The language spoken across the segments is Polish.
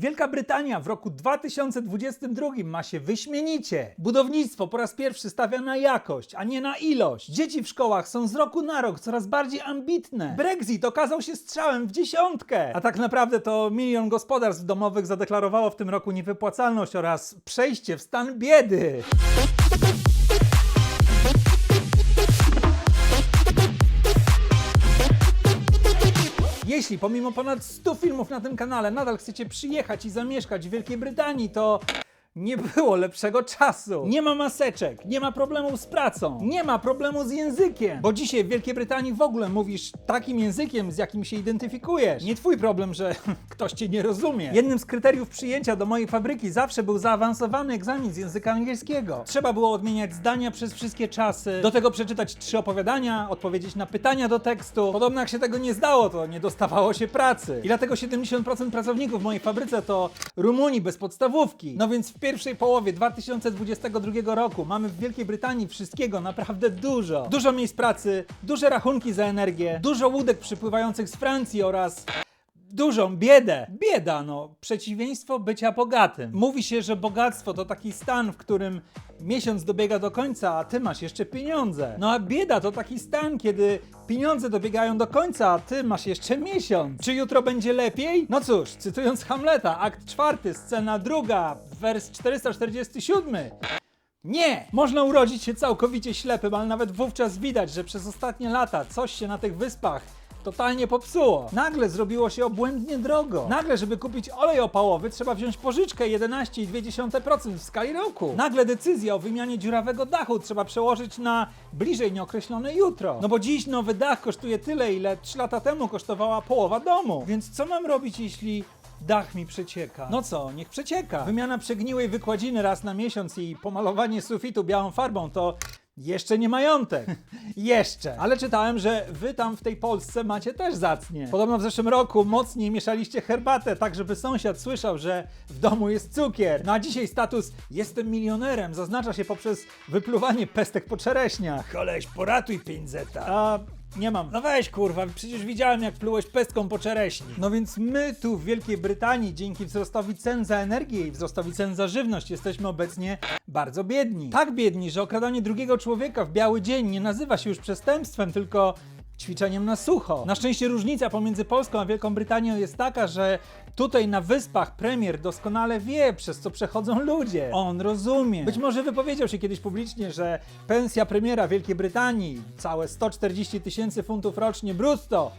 Wielka Brytania w roku 2022 ma się wyśmienicie. Budownictwo po raz pierwszy stawia na jakość, a nie na ilość. Dzieci w szkołach są z roku na rok coraz bardziej ambitne. Brexit okazał się strzałem w dziesiątkę. A tak naprawdę to milion gospodarstw domowych zadeklarowało w tym roku niewypłacalność oraz przejście w stan biedy. Jeśli pomimo ponad 100 filmów na tym kanale nadal chcecie przyjechać i zamieszkać w Wielkiej Brytanii, to nie było lepszego czasu. Nie ma maseczek, nie ma problemu z pracą, nie ma problemu z językiem. Bo dzisiaj w Wielkiej Brytanii w ogóle mówisz takim językiem, z jakim się identyfikujesz. Nie twój problem, że ktoś cię nie rozumie. Jednym z kryteriów przyjęcia do mojej fabryki zawsze był zaawansowany egzamin z języka angielskiego. Trzeba było odmieniać zdania przez wszystkie czasy, do tego przeczytać trzy opowiadania, odpowiedzieć na pytania do tekstu. Podobno jak się tego nie zdało, to nie dostawało się pracy. I dlatego 70% pracowników w mojej fabryce to Rumuni bez podstawówki. No więc w pierwszej połowie 2022 roku mamy w Wielkiej Brytanii wszystkiego naprawdę dużo. Dużo miejsc pracy, duże rachunki za energię, dużo łódek przypływających z Francji oraz dużą biedę. Bieda, no, przeciwieństwo bycia bogatym. Mówi się, że bogactwo to taki stan, w którym miesiąc dobiega do końca, a ty masz jeszcze pieniądze. No a bieda to taki stan, kiedy pieniądze dobiegają do końca, a ty masz jeszcze miesiąc. Czy jutro będzie lepiej? No cóż, cytując Hamleta, akt czwarty, scena druga, wers 447. Nie! Można urodzić się całkowicie ślepym, ale nawet wówczas widać, że przez ostatnie lata coś się na tych wyspach totalnie popsuło. Nagle zrobiło się obłędnie drogo. Nagle, żeby kupić olej opałowy, trzeba wziąć pożyczkę 11,2% w skali roku. Nagle decyzja o wymianie dziurawego dachu trzeba przełożyć na bliżej nieokreślone jutro. No bo dziś nowy dach kosztuje tyle, ile 3 lata temu kosztowała połowa domu. Więc co mam robić, jeśli Dach mi przecieka. No co, niech przecieka. Wymiana przegniłej wykładziny raz na miesiąc i pomalowanie sufitu białą farbą to jeszcze nie majątek. jeszcze. Ale czytałem, że wy tam w tej Polsce macie też zacnie. Podobno w zeszłym roku mocniej mieszaliście herbatę, tak żeby sąsiad słyszał, że w domu jest cukier. No a dzisiaj status jestem milionerem zaznacza się poprzez wypluwanie pestek po czereśniach. Koleś, poratuj 5 zeta. A nie mam. No weź kurwa, przecież widziałem jak plułeś pestką po czereśni. No więc my tu w Wielkiej Brytanii dzięki wzrostowi cen za energię i wzrostowi cen za żywność jesteśmy obecnie bardzo biedni. Tak biedni, że okradanie drugiego człowieka w biały dzień nie nazywa się już przestępstwem, tylko ćwiczeniem na sucho. Na szczęście różnica pomiędzy Polską a Wielką Brytanią jest taka, że tutaj na wyspach premier doskonale wie, przez co przechodzą ludzie. On rozumie. Być może wypowiedział się kiedyś publicznie, że pensja premiera Wielkiej Brytanii, całe 140 tysięcy funtów rocznie brutto,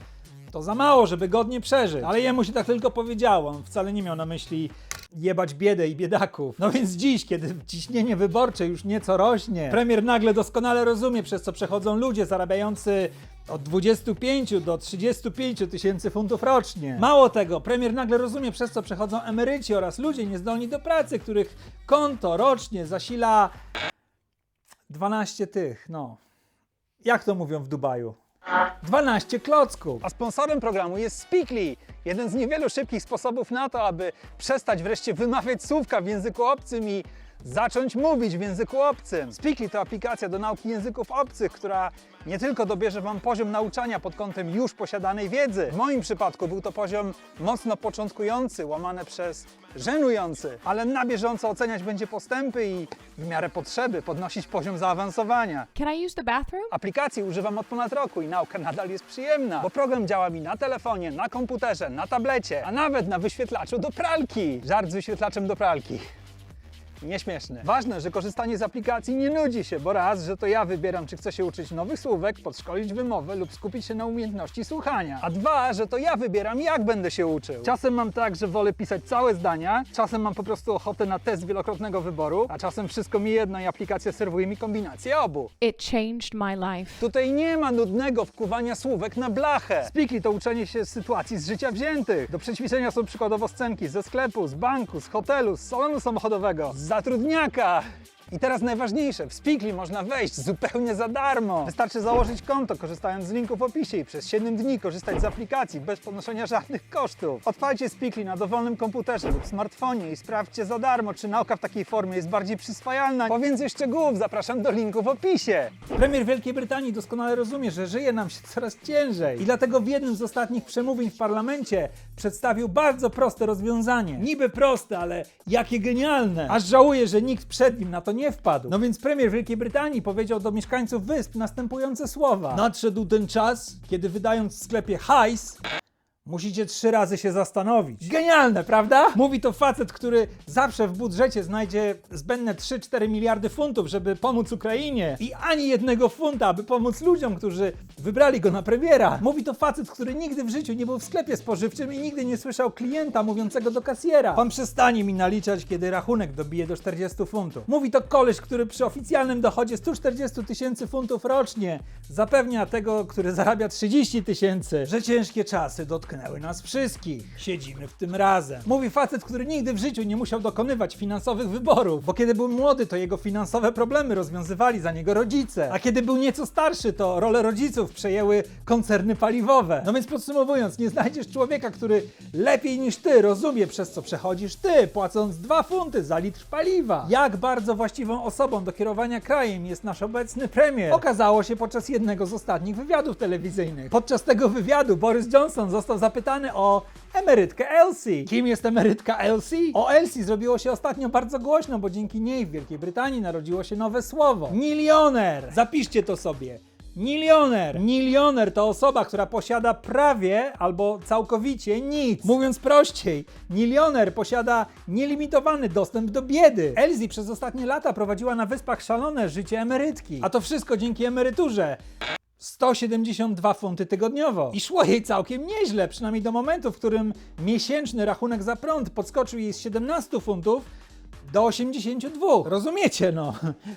to za mało, żeby godnie przeżyć. Ale jemu się tak tylko powiedziało. On wcale nie miał na myśli jebać biedę i biedaków. No więc dziś, kiedy ciśnienie wyborcze już nieco rośnie, premier nagle doskonale rozumie, przez co przechodzą ludzie zarabiający od 25 do 35 tysięcy funtów rocznie. Mało tego, premier nagle rozumie, przez co przechodzą emeryci oraz ludzie niezdolni do pracy, których konto rocznie zasila 12 tych, no. Jak to mówią w Dubaju? 12 klocków. A sponsorem programu jest Speakly, jeden z niewielu szybkich sposobów na to, aby przestać wreszcie wymawiać słówka w języku obcym i zacząć mówić w języku obcym. Speakly to aplikacja do nauki języków obcych, która nie tylko dobierze Wam poziom nauczania pod kątem już posiadanej wiedzy. W moim przypadku był to poziom mocno początkujący, łamane przez żenujący, ale na bieżąco oceniać będzie postępy i w miarę potrzeby podnosić poziom zaawansowania. Can I use the bathroom? Aplikacji używam od ponad roku i nauka nadal jest przyjemna, bo program działa mi na telefonie, na komputerze, na tablecie, a nawet na wyświetlaczu do pralki. Żart z wyświetlaczem do pralki. Nieśmieszne. Ważne, że korzystanie z aplikacji nie nudzi się, bo raz, że to ja wybieram, czy chcę się uczyć nowych słówek, podszkolić wymowę lub skupić się na umiejętności słuchania. A dwa, że to ja wybieram, jak będę się uczył. Czasem mam tak, że wolę pisać całe zdania, czasem mam po prostu ochotę na test wielokrotnego wyboru, a czasem wszystko mi jedno i aplikacja serwuje mi kombinację obu. It changed my life. Tutaj nie ma nudnego wkuwania słówek na blachę. Speakly to uczenie się z sytuacji z życia wziętych. Do przećwiczenia są przykładowo scenki ze sklepu, z banku, z hotelu, z salonu samochodowego, z zatrudniaka. I teraz najważniejsze, w Speakly można wejść zupełnie za darmo. Wystarczy założyć konto, korzystając z linku w opisie i przez 7 dni korzystać z aplikacji bez ponoszenia żadnych kosztów. Odpalcie Speakly na dowolnym komputerze lub smartfonie i sprawdźcie za darmo, czy nauka w takiej formie jest bardziej przyswajalna. Po więcej szczegółów zapraszam do linku w opisie. Premier Wielkiej Brytanii doskonale rozumie, że żyje nam się coraz ciężej. I dlatego w jednym z ostatnich przemówień w parlamencie przedstawił bardzo proste rozwiązanie. Niby proste, ale jakie genialne. Aż żałuję, że nikt przed nim na to nie wpadł. No więc premier Wielkiej Brytanii powiedział do mieszkańców wysp następujące słowa. Nadszedł ten czas, kiedy wydając w sklepie hajs, Musicie trzy razy się zastanowić. Genialne, prawda? Mówi to facet, który zawsze w budżecie znajdzie zbędne 3-4 miliardy funtów, żeby pomóc Ukrainie i ani jednego funta, aby pomóc ludziom, którzy wybrali go na premiera. Mówi to facet, który nigdy w życiu nie był w sklepie spożywczym i nigdy nie słyszał klienta mówiącego do kasjera. Pan przestanie mi naliczać, kiedy rachunek dobije do 40 funtów. Mówi to koleś, który przy oficjalnym dochodzie 140 tysięcy funtów rocznie zapewnia tego, który zarabia 30 tysięcy, że ciężkie czasy dotknęły nas wszystkich. Siedzimy w tym razem. Mówi facet, który nigdy w życiu nie musiał dokonywać finansowych wyborów, bo kiedy był młody, to jego finansowe problemy rozwiązywali za niego rodzice, a kiedy był nieco starszy, to rolę rodziców przejęły koncerny paliwowe. No więc podsumowując, nie znajdziesz człowieka, który lepiej niż ty rozumie, przez co przechodzisz ty, płacąc 2 funty za litr paliwa. Jak bardzo właściwą osobą do kierowania krajem jest nasz obecny premier, okazało się podczas jednego z ostatnich wywiadów telewizyjnych. Podczas tego wywiadu Boris Johnson został zapytany o emerytkę Elsie. Kim jest emerytka Elsie? O Elsie zrobiło się ostatnio bardzo głośno, bo dzięki niej w Wielkiej Brytanii narodziło się nowe słowo. Milioner! Zapiszcie to sobie. Milioner! Milioner to osoba, która posiada prawie albo całkowicie nic. Mówiąc prościej, milioner posiada nielimitowany dostęp do biedy. Elsie przez ostatnie lata prowadziła na wyspach szalone życie emerytki. A to wszystko dzięki emeryturze. 172 funty tygodniowo. I szło jej całkiem nieźle, przynajmniej do momentu, w którym miesięczny rachunek za prąd podskoczył jej z 17 funtów do 82. Rozumiecie, no?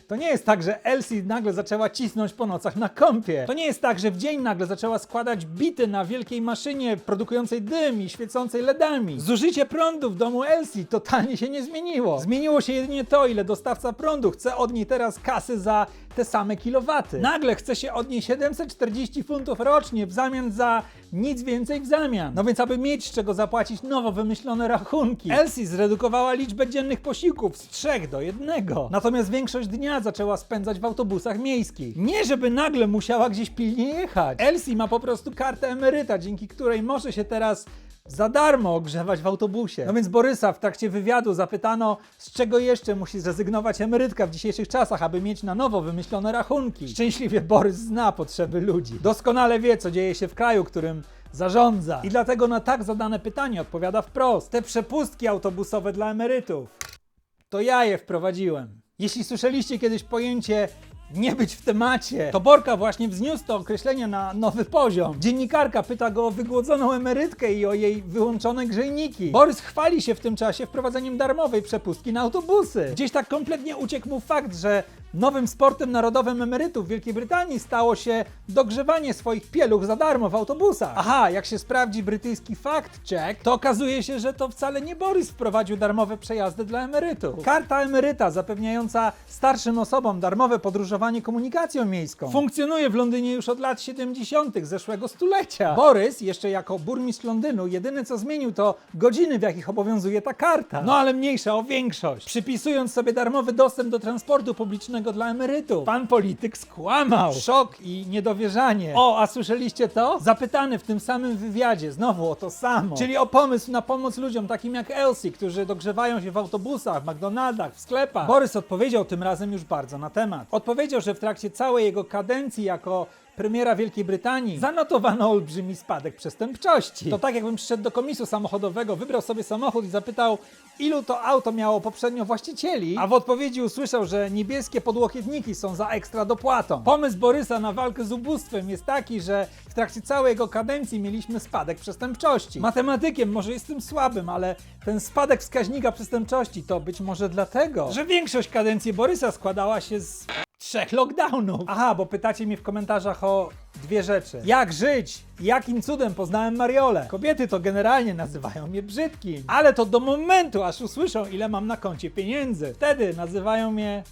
To nie jest tak, że Elsie nagle zaczęła cisnąć po nocach na kąpie. To nie jest tak, że w dzień nagle zaczęła składać bity na wielkiej maszynie produkującej dym i świecącej LEDami. Zużycie prądu w domu Elsie totalnie się nie zmieniło. Zmieniło się jedynie to, ile dostawca prądu chce od niej teraz kasy za te same kilowaty. Nagle chce się od niej 740 funtów rocznie w zamian za nic więcej w zamian. No więc, aby mieć z czego zapłacić nowo wymyślone rachunki, Elsie zredukowała liczbę dziennych posiłków z 3 do 1. Natomiast większość dnia zaczęła spędzać w autobusach miejskich. Nie, żeby nagle musiała gdzieś pilnie jechać. Elsie ma po prostu kartę emeryta, dzięki której może się teraz za darmo ogrzewać w autobusie. No więc Borysa w trakcie wywiadu zapytano, z czego jeszcze musi zrezygnować emerytka w dzisiejszych czasach, aby mieć na nowo wymyślone rachunki. Szczęśliwie Borys zna potrzeby ludzi. Doskonale wie, co dzieje się w kraju, którym zarządza. I dlatego na tak zadane pytanie odpowiada wprost. Te przepustki autobusowe dla emerytów. To ja je wprowadziłem. Jeśli słyszeliście kiedyś pojęcie nie być w temacie, to Borka właśnie wzniósł to określenie na nowy poziom. Dziennikarka pyta go o wygłodzoną emerytkę i o jej wyłączone grzejniki. Borys chwali się w tym czasie wprowadzeniem darmowej przepustki na autobusy. Gdzieś tak kompletnie uciekł mu fakt, że nowym sportem narodowym emerytów w Wielkiej Brytanii stało się dogrzewanie swoich pieluch za darmo w autobusach. Aha, jak się sprawdzi brytyjski fact check, to okazuje się, że to wcale nie Borys wprowadził darmowe przejazdy dla emerytów. Karta emeryta zapewniająca starszym osobom darmowe podróżowanie komunikacją miejską funkcjonuje w Londynie już od lat 70. zeszłego stulecia. Borys, jeszcze jako burmistrz Londynu, jedyne co zmienił to godziny, w jakich obowiązuje ta karta. No ale mniejsza o większość. Przypisując sobie darmowy dostęp do transportu publicznego dla emerytów. Pan polityk skłamał. Szok i niedowierzanie. O, a słyszeliście to? Zapytany w tym samym wywiadzie znowu o to samo. Czyli o pomysł na pomoc ludziom takim jak Elsie, którzy dogrzewają się w autobusach, w McDonaldach, w sklepach. Borys odpowiedział tym razem już bardzo na temat. Odpowiedział, że w trakcie całej jego kadencji jako premiera Wielkiej Brytanii zanotowano olbrzymi spadek przestępczości. To tak jakbym przyszedł do komisu samochodowego, wybrał sobie samochód i zapytał, ilu to auto miało poprzednio właścicieli, a w odpowiedzi usłyszał, że niebieskie podłokietniki są za ekstra dopłatą. Pomysł Borysa na walkę z ubóstwem jest taki, że w trakcie całej jego kadencji mieliśmy spadek przestępczości. Matematykiem może jestem słabym, ale ten spadek wskaźnika przestępczości to być może dlatego, że większość kadencji Borysa składała się z trzech lockdownów. Aha, bo pytacie mnie w komentarzach o dwie rzeczy. Jak żyć? Jakim cudem poznałem Mariolę? Kobiety to generalnie nazywają mnie brzydkim, ale to do momentu, aż usłyszą, ile mam na koncie pieniędzy. Wtedy nazywają mnie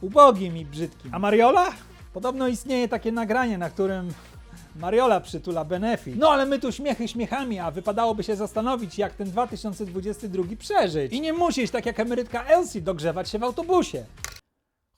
ubogim i brzydkim. A Mariola? Podobno istnieje takie nagranie, na którym Mariola przytula benefit. No ale my tu śmiechy śmiechami, a wypadałoby się zastanowić, jak ten 2022 przeżyć. I nie musisz, tak jak emerytka Elsie, dogrzewać się w autobusie.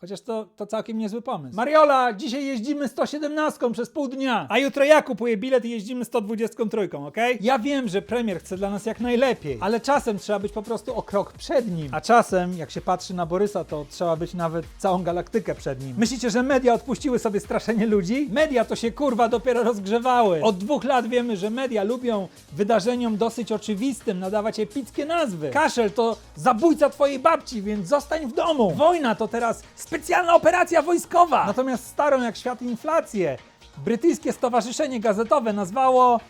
Chociaż to, to całkiem niezły pomysł. Mariola, dzisiaj jeździmy 117 przez pół dnia, a jutro ja kupuję bilet i jeździmy 123, ok? Ja wiem, że premier chce dla nas jak najlepiej, ale czasem trzeba być po prostu o krok przed nim. A czasem, jak się patrzy na Borysa, to trzeba być nawet całą galaktykę przed nim. Myślicie, że media odpuściły sobie straszenie ludzi? Media to się kurwa dopiero rozgrzewały. Od dwóch lat wiemy, że media lubią wydarzeniom dosyć oczywistym nadawać epickie nazwy. Kaszel to zabójca twojej babci, więc zostań w domu. Wojna to teraz specjalna operacja wojskowa. Natomiast starą jak świat inflację brytyjskie stowarzyszenie gazetowe nazwało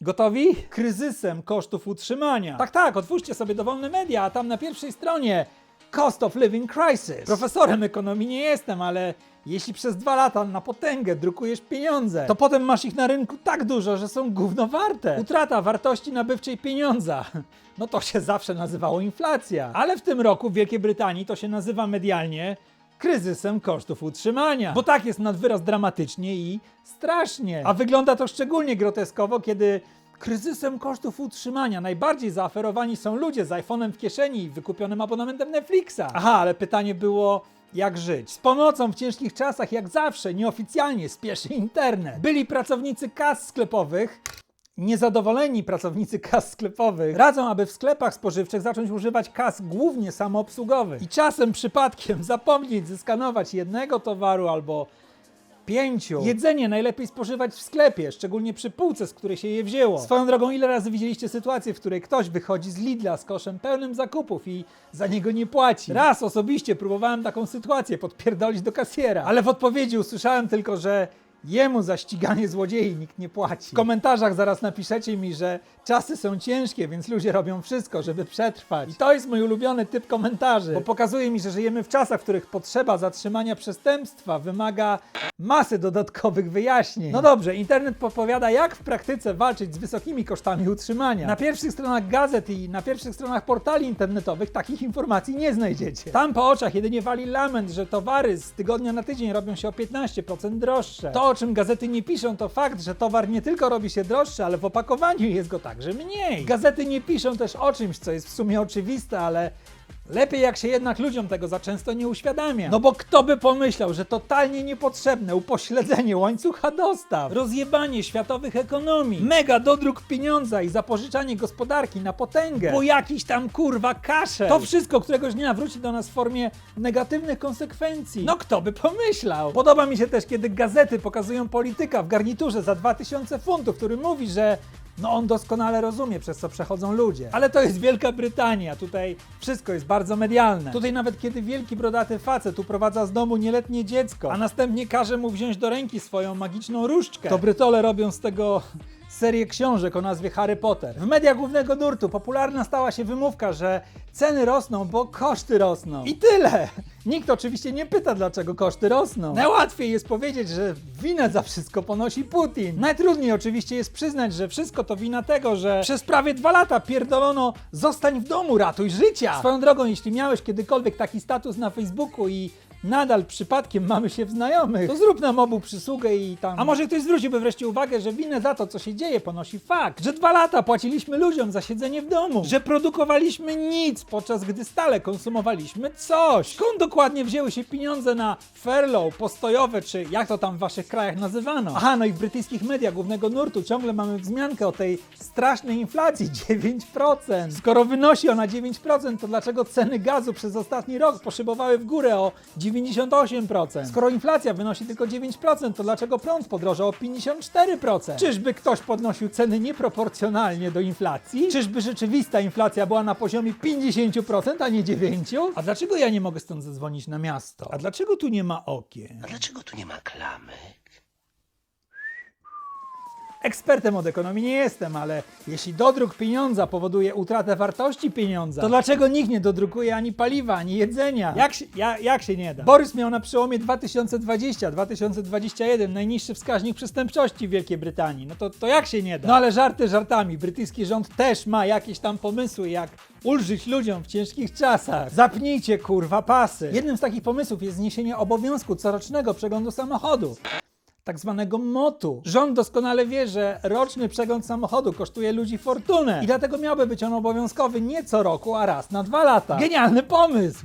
Gotowi? Kryzysem kosztów utrzymania. Tak, tak, otwórzcie sobie dowolne media, a tam na pierwszej stronie Cost of Living Crisis. Profesorem ekonomii nie jestem, ale jeśli przez dwa lata na potęgę drukujesz pieniądze, to potem masz ich na rynku tak dużo, że są gówno warte. Utrata wartości nabywczej pieniądza. No to się zawsze nazywało inflacja. Ale w tym roku w Wielkiej Brytanii to się nazywa medialnie kryzysem kosztów utrzymania. Bo tak jest nad wyraz dramatycznie i strasznie. A wygląda to szczególnie groteskowo, kiedy kryzysem kosztów utrzymania najbardziej zaoferowani są ludzie z iPhone'em w kieszeni i wykupionym abonamentem Netflixa. Aha, ale pytanie było. Jak żyć? Z pomocą w ciężkich czasach, jak zawsze, nieoficjalnie spieszy internet. Byli pracownicy kas sklepowych, Niezadowoleni pracownicy kas sklepowych radzą, aby w sklepach spożywczych zacząć używać kas głównie samoobsługowych i czasem przypadkiem zapomnieć zeskanować jednego towaru albo pięciu. Jedzenie najlepiej spożywać w sklepie, szczególnie przy półce, z której się je wzięło. Swoją drogą, ile razy widzieliście sytuację, w której ktoś wychodzi z Lidla z koszem pełnym zakupów i za niego nie płaci? Raz osobiście próbowałem taką sytuację podpierdolić do kasjera, ale w odpowiedzi usłyszałem tylko, że Jemu za ściganie złodziei nikt nie płaci. W komentarzach zaraz napiszecie mi, że czasy są ciężkie, więc ludzie robią wszystko, żeby przetrwać. I to jest mój ulubiony typ komentarzy, bo pokazuje mi, że żyjemy w czasach, w których potrzeba zatrzymania przestępstwa wymaga masy dodatkowych wyjaśnień. No dobrze, internet podpowiada, jak w praktyce walczyć z wysokimi kosztami utrzymania. Na pierwszych stronach gazet i na pierwszych stronach portali internetowych takich informacji nie znajdziecie. Tam po oczach jedynie wali lament, że towary z tygodnia na tydzień robią się o 15% droższe. To, o czym gazety nie piszą, to fakt, że towar nie tylko robi się droższy, ale w opakowaniu jest go także mniej. Gazety nie piszą też o czymś, co jest w sumie oczywiste, ale Lepiej jak się jednak ludziom tego za często nie uświadamia. No bo kto by pomyślał, że totalnie niepotrzebne upośledzenie łańcucha dostaw, rozjebanie światowych ekonomii, mega dodruk pieniądza i zapożyczanie gospodarki na potęgę, bo jakiś tam kurwa kaszel. To wszystko któregoś dnia wróci do nas w formie negatywnych konsekwencji. No kto by pomyślał? Podoba mi się też, kiedy gazety pokazują polityka w garniturze za 2000 funtów, który mówi, że no on doskonale rozumie, przez co przechodzą ludzie. Ale to jest Wielka Brytania, tutaj wszystko jest bardzo medialne. Tutaj nawet kiedy wielki brodaty facet uprowadza z domu nieletnie dziecko, a następnie każe mu wziąć do ręki swoją magiczną różdżkę, to Brytole robią z tego serię książek o nazwie Harry Potter. W mediach głównego nurtu popularna stała się wymówka, że ceny rosną, bo koszty rosną. I tyle! Nikt oczywiście nie pyta, dlaczego koszty rosną. Najłatwiej jest powiedzieć, że winę za wszystko ponosi Putin. Najtrudniej oczywiście jest przyznać, że wszystko to wina tego, że przez prawie dwa lata pierdolono zostań w domu, ratuj życia. Swoją drogą, jeśli miałeś kiedykolwiek taki status na Facebooku i nadal przypadkiem mamy się w znajomych, to zrób nam obu przysługę i tam... A może ktoś zwróciłby wreszcie uwagę, że winę za to, co się dzieje, ponosi fakt, że dwa lata płaciliśmy ludziom za siedzenie w domu, że produkowaliśmy nic, podczas gdy stale konsumowaliśmy coś. Skąd dokładnie wzięły się pieniądze na furlough, postojowe, czy jak to tam w waszych krajach nazywano? Aha, no i w brytyjskich mediach głównego nurtu ciągle mamy wzmiankę o tej strasznej inflacji 9%. Skoro wynosi ona 9%, to dlaczego ceny gazu przez ostatni rok poszybowały w górę o 98%? Skoro inflacja wynosi tylko 9%, to dlaczego prąd podrożał o 54%? Czyżby ktoś podnosił ceny nieproporcjonalnie do inflacji? Czyżby rzeczywista inflacja była na poziomie 50%, a nie 9%? A dlaczego ja nie mogę stąd zadzwonić na miasto? A dlaczego tu nie ma okien? A dlaczego tu nie ma klamek? Ekspertem od ekonomii nie jestem, ale jeśli dodruk pieniądza powoduje utratę wartości pieniądza, to dlaczego nikt nie dodrukuje ani paliwa, ani jedzenia? Jak się, ja, jak się nie da? Borys miał na przełomie 2020-2021 najniższy wskaźnik przestępczości w Wielkiej Brytanii. No to, to jak się nie da? No ale żarty żartami. Brytyjski rząd też ma jakieś tam pomysły, jak ulżyć ludziom w ciężkich czasach. Zapnijcie kurwa pasy. Jednym z takich pomysłów jest zniesienie obowiązku corocznego przeglądu samochodu tak zwanego motu. Rząd doskonale wie, że roczny przegląd samochodu kosztuje ludzi fortunę i dlatego miałby być on obowiązkowy nie co roku, a raz na dwa lata. Genialny pomysł!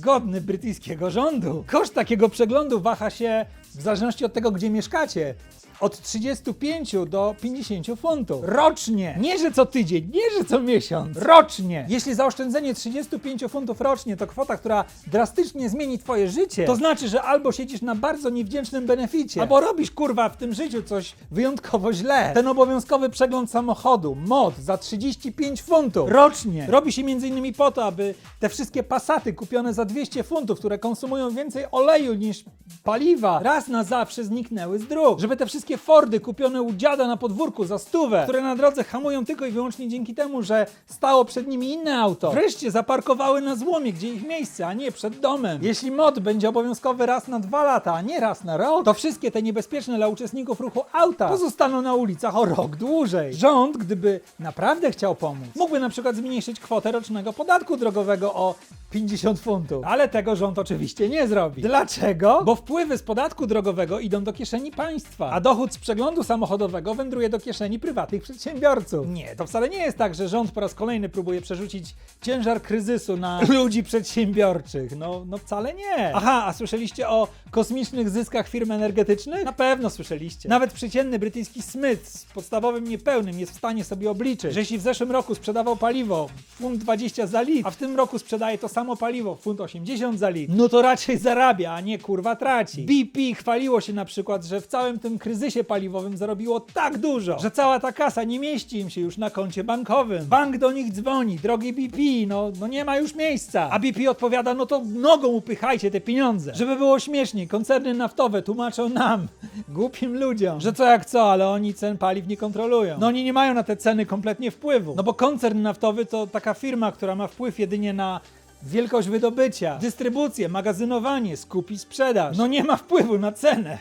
godny brytyjskiego rządu. Koszt takiego przeglądu waha się w zależności od tego, gdzie mieszkacie. Od 35 do 50 funtów. Rocznie. Nie, że co tydzień, nie, że co miesiąc. Rocznie. Jeśli zaoszczędzenie 35 funtów rocznie to kwota, która drastycznie zmieni twoje życie, to znaczy, że albo siedzisz na bardzo niewdzięcznym beneficie, albo robisz kurwa w tym życiu coś wyjątkowo źle. Ten obowiązkowy przegląd samochodu, mod za 35 funtów rocznie, robi się innymi po to, aby te wszystkie pasaty kupione za 200 funtów, które konsumują więcej oleju niż paliwa, raz na zawsze zniknęły z dróg. Żeby te wszystkie Fordy kupione u dziada na podwórku za stówę, które na drodze hamują tylko i wyłącznie dzięki temu, że stało przed nimi inne auto, wreszcie zaparkowały na złomie, gdzie ich miejsce, a nie przed domem. Jeśli mod będzie obowiązkowy raz na dwa lata, a nie raz na rok, to wszystkie te niebezpieczne dla uczestników ruchu auta pozostaną na ulicach o rok dłużej. Rząd, gdyby naprawdę chciał pomóc, mógłby na przykład zmniejszyć kwotę rocznego podatku drogowego o 50 funtów. Ale tego rząd oczywiście nie zrobi. Dlaczego? Bo wpływy z podatku drogowego idą do kieszeni państwa, a dochód z przeglądu samochodowego wędruje do kieszeni prywatnych przedsiębiorców. Nie, to wcale nie jest tak, że rząd po raz kolejny próbuje przerzucić ciężar kryzysu na ludzi przedsiębiorczych. No, no wcale nie. Aha, a słyszeliście o kosmicznych zyskach firm energetycznych? Na pewno słyszeliście. Nawet przeciętny brytyjski Smith z podstawowym niepełnym jest w stanie sobie obliczyć, że jeśli w zeszłym roku sprzedawał paliwo funt 20 za litr, a w tym roku sprzedaje to samo paliwo funt 80 za litr, no to raczej zarabia, a nie kurwa traci. BP chwaliło się na przykład, że w całym tym kryzysie paliwowym zarobiło tak dużo, że cała ta kasa nie mieści im się już na koncie bankowym. Bank do nich dzwoni, drogi BP, no, no nie ma już miejsca. A BP odpowiada, no to nogą upychajcie te pieniądze. Żeby było śmieszniej, koncerny naftowe tłumaczą nam, głupim ludziom, że co jak co, ale oni cen paliw nie kontrolują. No oni nie mają na te ceny kompletnie wpływu. No bo koncern naftowy to taka firma, która ma wpływ jedynie na wielkość wydobycia, dystrybucję, magazynowanie, skup i sprzedaż. No nie ma wpływu na cenę.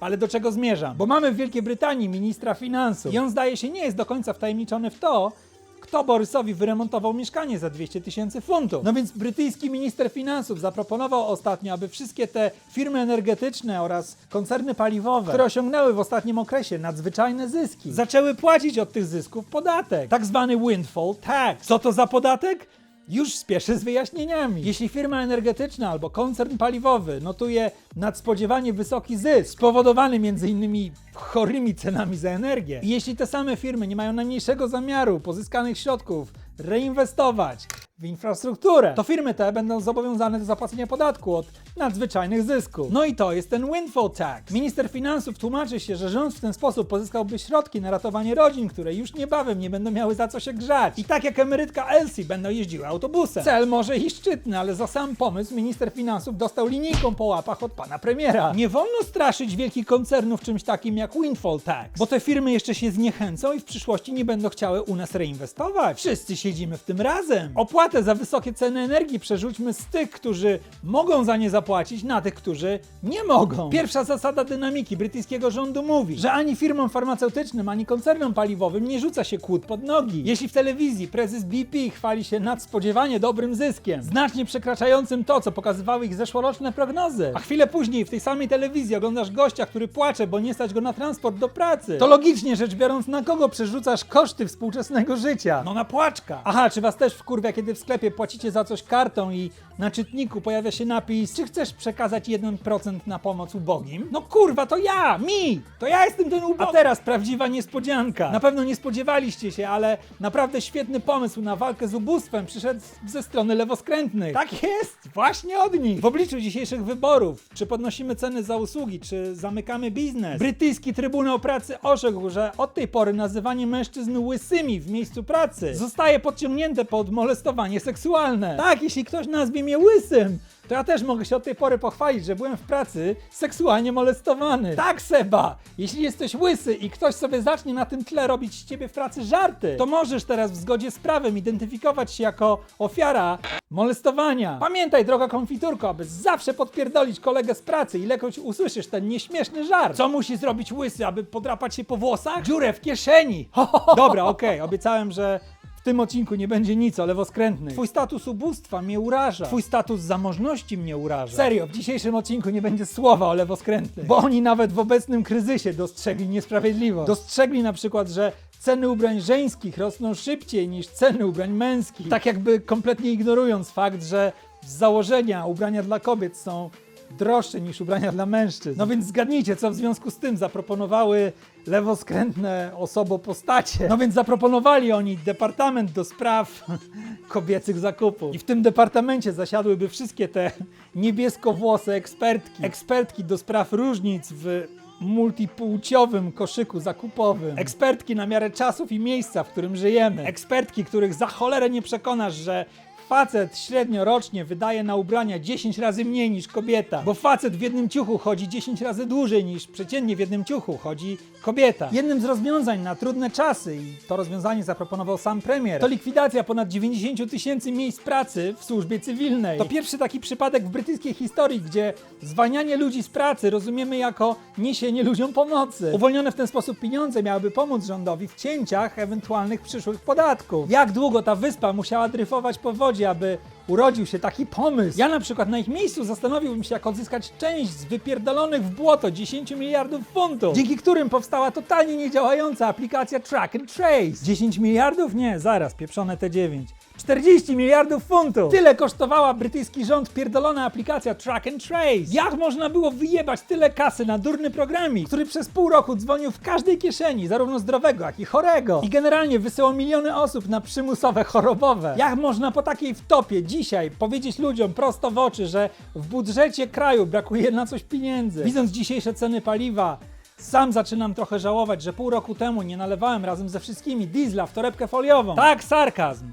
Ale do czego zmierzam? Bo mamy w Wielkiej Brytanii ministra finansów i on zdaje się nie jest do końca wtajemniczony w to, kto Borysowi wyremontował mieszkanie za 200 tysięcy funtów. No więc brytyjski minister finansów zaproponował ostatnio, aby wszystkie te firmy energetyczne oraz koncerny paliwowe, które osiągnęły w ostatnim okresie nadzwyczajne zyski, zaczęły płacić od tych zysków podatek, tak zwany windfall tax. Co to za podatek? Już spieszę z wyjaśnieniami. Jeśli firma energetyczna albo koncern paliwowy notuje nadspodziewanie wysoki zysk, spowodowany m.in. chorymi cenami za energię, i jeśli te same firmy nie mają najmniejszego zamiaru pozyskanych środków reinwestować w infrastrukturę, to firmy te będą zobowiązane do zapłacenia podatku od nadzwyczajnych zysków. No i to jest ten windfall tax. Minister finansów tłumaczy się, że rząd w ten sposób pozyskałby środki na ratowanie rodzin, które już niebawem nie będą miały za co się grzać. I tak jak emerytka Elsie będą jeździły autobusem. Cel może i szczytny, ale za sam pomysł minister finansów dostał linijką po łapach od pana premiera. Nie wolno straszyć wielkich koncernów czymś takim jak windfall tax, bo te firmy jeszcze się zniechęcą i w przyszłości nie będą chciały u nas reinwestować. Wszyscy siedzimy w tym razem. Opłatę za wysokie ceny energii przerzućmy z tych, którzy mogą za nie zapłacić, na tych, którzy nie mogą. Pierwsza zasada dynamiki brytyjskiego rządu mówi, że ani firmom farmaceutycznym, ani koncernom paliwowym nie rzuca się kłód pod nogi. Jeśli w telewizji prezes BP chwali się nadspodziewanie dobrym zyskiem, znacznie przekraczającym to, co pokazywały ich zeszłoroczne prognozy, a chwilę później w tej samej telewizji oglądasz gościa, który płacze, bo nie stać go na transport do pracy, to logicznie rzecz biorąc, na kogo przerzucasz koszty współczesnego życia? No na płaczka. Aha, czy was też wkurwia, kiedy w sklepie płacicie za coś kartą i na czytniku pojawia się napis, czy chcesz przekazać 1% na pomoc ubogim? No kurwa, to ja, mi! To ja jestem ten ubogi! A teraz prawdziwa niespodzianka. Na pewno nie spodziewaliście się, ale naprawdę świetny pomysł na walkę z ubóstwem przyszedł ze strony lewoskrętnych. Tak jest, właśnie od nich. W obliczu dzisiejszych wyborów, czy podnosimy ceny za usługi, czy zamykamy biznes, brytyjski Trybunał Pracy orzekł, że od tej pory nazywanie mężczyzn łysymi w miejscu pracy zostaje podciągnięte pod molestowanie seksualne. Tak, jeśli ktoś nazwie mnie łysym, to ja też mogę się od tej pory pochwalić, że byłem w pracy seksualnie molestowany. Tak, Seba! Jeśli jesteś łysy i ktoś sobie zacznie na tym tle robić z ciebie w pracy żarty, to możesz teraz w zgodzie z prawem identyfikować się jako ofiara molestowania. Pamiętaj, droga konfiturko, aby zawsze podpierdolić kolegę z pracy, ilekroć usłyszysz ten nieśmieszny żart. Co musi zrobić łysy, aby podrapać się po włosach? Dziurę w kieszeni! Dobra, okej, obiecałem, że tym odcinku nie będzie nic o lewoskrętnych. Twój status ubóstwa mnie uraża. Twój status zamożności mnie uraża. Serio, w dzisiejszym odcinku nie będzie słowa o lewoskrętnych. Bo oni nawet w obecnym kryzysie dostrzegli niesprawiedliwość. Dostrzegli na przykład, że ceny ubrań żeńskich rosną szybciej niż ceny ubrań męskich. Tak jakby kompletnie ignorując fakt, że z założenia ubrania dla kobiet są droższe niż ubrania dla mężczyzn. No więc zgadnijcie, co w związku z tym zaproponowały lewoskrętne osobopostacie. No więc zaproponowali oni departament do spraw kobiecych zakupów. I w tym departamencie zasiadłyby wszystkie te niebieskowłose ekspertki. Ekspertki do spraw różnic w multipłciowym koszyku zakupowym. Ekspertki na miarę czasów i miejsca, w którym żyjemy. Ekspertki, których za cholerę nie przekonasz, że facet średnio rocznie wydaje na ubrania 10 razy mniej niż kobieta. Bo facet w jednym ciuchu chodzi 10 razy dłużej niż przeciętnie w jednym ciuchu chodzi kobieta. Jednym z rozwiązań na trudne czasy, i to rozwiązanie zaproponował sam premier, to likwidacja ponad 90 tysięcy miejsc pracy w służbie cywilnej. To pierwszy taki przypadek w brytyjskiej historii, gdzie zwalnianie ludzi z pracy rozumiemy jako niesienie ludziom pomocy. Uwolnione w ten sposób pieniądze miałyby pomóc rządowi w cięciach ewentualnych przyszłych podatków. Jak długo ta wyspa musiała dryfować po wodzie, aby urodził się taki pomysł? Ja na przykład na ich miejscu zastanowiłbym się, jak odzyskać część z wypierdolonych w błoto 10 miliardów funtów, dzięki którym powstała totalnie niedziałająca aplikacja Track and Trace. 10 miliardów? Nie, zaraz, pieprzone te 9. 40 miliardów funtów! Tyle kosztowała brytyjski rząd pierdolona aplikacja Track and Trace. Jak można było wyjebać tyle kasy na durny programik, który przez pół roku dzwonił w każdej kieszeni, zarówno zdrowego, jak i chorego. I generalnie wysyłał miliony osób na przymusowe chorobowe. Jak można po takiej wtopie dzisiaj powiedzieć ludziom prosto w oczy, że w budżecie kraju brakuje na coś pieniędzy? Widząc dzisiejsze ceny paliwa, sam zaczynam trochę żałować, że pół roku temu nie nalewałem razem ze wszystkimi diesla w torebkę foliową. Tak, sarkazm.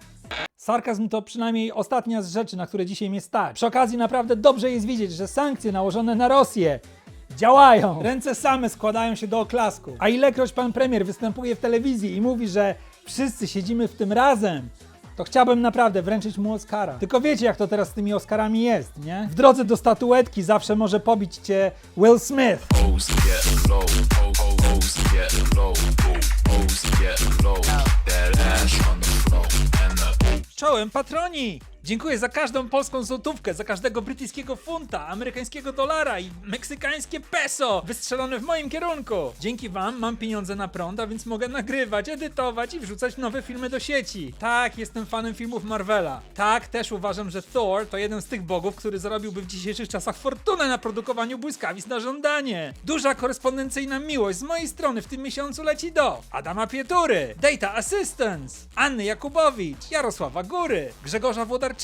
Sarkazm to przynajmniej ostatnia z rzeczy, na które dzisiaj mnie stać. Przy okazji naprawdę dobrze jest widzieć, że sankcje nałożone na Rosję działają. Ręce same składają się do oklasku. A ilekroć pan premier występuje w telewizji i mówi, że wszyscy siedzimy w tym razem, to chciałbym naprawdę wręczyć mu Oscara. Tylko wiecie, jak to teraz z tymi Oscarami jest, nie? W drodze do statuetki zawsze może pobić cię Will Smith. Czołem patroni! Dziękuję za każdą polską złotówkę, za każdego brytyjskiego funta, amerykańskiego dolara i meksykańskie peso wystrzelone w moim kierunku. Dzięki wam mam pieniądze na prąd, a więc mogę nagrywać, edytować i wrzucać nowe filmy do sieci. Tak, jestem fanem filmów Marvela. Tak, też uważam, że Thor to jeden z tych bogów, który zarobiłby w dzisiejszych czasach fortunę na produkowaniu błyskawic na żądanie. Duża korespondencyjna miłość z mojej strony w tym miesiącu leci do Adama Pietury, Data Assistance, Anny Jakubowicz, Jarosława Góry, Grzegorza Włodarczyka,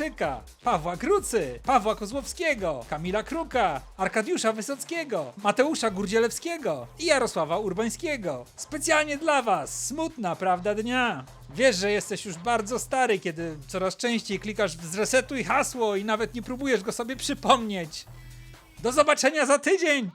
Pawła Grucy, Pawła Kozłowskiego, Kamila Kruka, Arkadiusza Wysockiego, Mateusza Gurdzielewskiego i Jarosława Urbańskiego. Specjalnie dla Was, smutna prawda dnia. Wiesz, że jesteś już bardzo stary, kiedy coraz częściej klikasz w zresetuj hasło i nawet nie próbujesz go sobie przypomnieć. Do zobaczenia za tydzień!